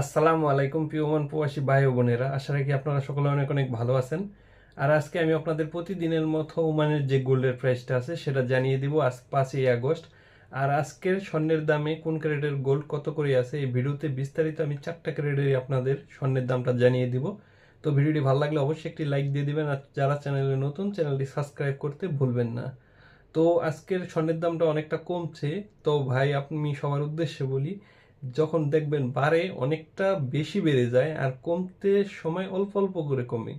আসসালামু আলাইকুম প্রিয়মান প্রবাসী ভাই ও বোনেরা। আশা রাখি আপনারা সকলে অনেক অনেক ভালো আছেন। আর আজকে আমি আপনাদের প্রতিদিনের মতো ওমানের যে গোল্ডের প্রাইসটা আছে, সেটা জানিয়ে দিব আজ পাঁচই আগস্ট। আর আজকের স্বর্ণের দামে কোন ক্যারেটের গোল্ড কত করে আছে, এই ভিডিওতে বিস্তারিত আমি চারটা ক্যারেটেরই আপনাদের স্বর্ণের দামটা জানিয়ে দিব। তো ভিডিওটি ভালো লাগলে অবশ্যই একটি লাইক দিয়ে দিবেন। আর যারা চ্যানেলে নতুন, চ্যানেলটি সাবস্ক্রাইব করতে ভুলবেন না। তো আজকের স্বর্ণের দামটা অনেকটা কমছে। তো ভাই আপনি সবার উদ্দেশ্যে বলি যখন দেখবেন বাড়ে অনেকটা বেশি বেড়ে যায় আর কমতে সময় অল্প অল্প করে কমে।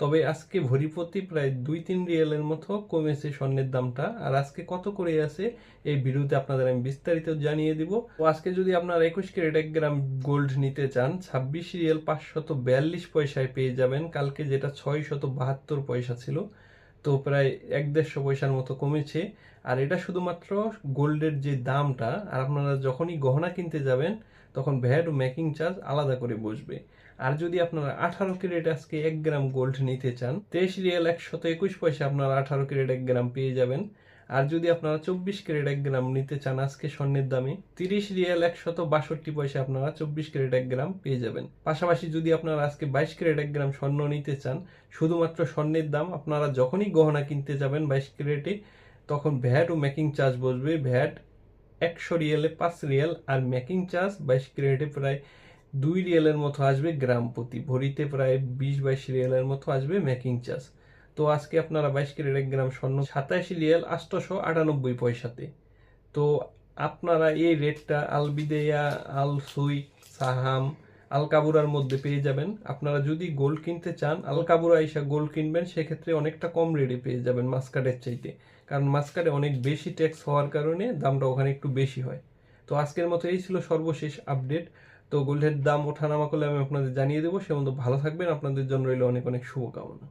তবে আজকে ভরিপতি প্রায় দুই তিন রিয়েলের মতো কমেছে স্বর্ণের দামটা। আর আজকে কত করে আছে এই ভিডিওতে আপনাদের আমি বিস্তারিত জানিয়ে দিব। আজকে যদি আপনারা একুশ ক্যারেট এক গ্রাম গোল্ড নিতে চান, ছাব্বিশ রিয়েল পাঁচশত বিয়াল্লিশ পয়সায় পেয়ে যাবেন। কালকে যেটা ছয় শত বাহাত্তর পয়সা ছিল। তো প্রায় এক দেড়শো পয়সার মতো কমেছে। আর এটা শুধুমাত্র গোল্ডের যে দামটা, আর আপনারা যখনই গহনা কিনতে যাবেন, তখন ভ্যাট ও মেকিং চার্জ আলাদা করে বসবে। আর যদি আপনারা আঠারো ক্যারেট আজকে এক গ্রাম গোল্ড নিতে চান, তেইশ রিয়াল একশত একুশ পয়সা আপনারা আঠারো ক্যারেট এক গ্রাম পেয়ে যাবেন। আর যদি আপনারা চব্বিশ ক্যারেট এক গ্রাম নিতে চান, আজকে স্বর্ণের দামে তিরিশ রিয়াল একশত বাষট্টি পয়সা আপনারা চব্বিশ ক্যারেট এক গ্রাম পেয়ে যাবেন। পাশাপাশি যদি আপনারা আজকে বাইশ ক্যারেট এক গ্রাম স্বর্ণ নিতে চান, শুধুমাত্র স্বর্ণের দাম আপনারা যখনই গহনা কিনতে যাবেন বাইশ ক্যারেটে, তখন ভ্যাট ও মেকিং চার্জ বসবে। ভ্যাট একশো রিয়েলে পাঁচ রিয়েল আর মেকিং চার্জ বাইশ ক্যারেটে প্রায় দুই রিয়েলের মতো আসবে গ্রাম প্রতি। ভরিতে প্রায় বিশ বাইশ রিয়েলের মতো আসবে মেকিং চার্জ। তো আজকে আপনারা বাইশ ক্যারেট এক গ্রাম স্বর্ণ সাতাশি রিয়েল আটশোশো আটানব্বই পয়সাতে। তো আপনারা এই রেটটা আলবিদেয়া আল সুই সাহাম আল কাবুরার মধ্যে পেয়ে যাবেন। আপনারা যদি গোল্ড কিনতে চান আল কাবুরা আইসা গোল্ড কিনবেন, সেক্ষেত্রে অনেকটা কম রেটে পেয়ে যাবেন মাস্কাটের চাইতে। কারণ মাস্কাটে অনেক বেশি ট্যাক্স হওয়ার কারণে দামটা ওখানে একটু বেশি হয়। তো আজকের মতো এই ছিল সর্বশেষ আপডেট। তো গোল্ডের দাম ওঠানামা করলে আমি আপনাদের জানিয়ে দেবো। সে মতো ভালো থাকবেন। আপনাদের জন্য রইল অনেক অনেক শুভকামনা।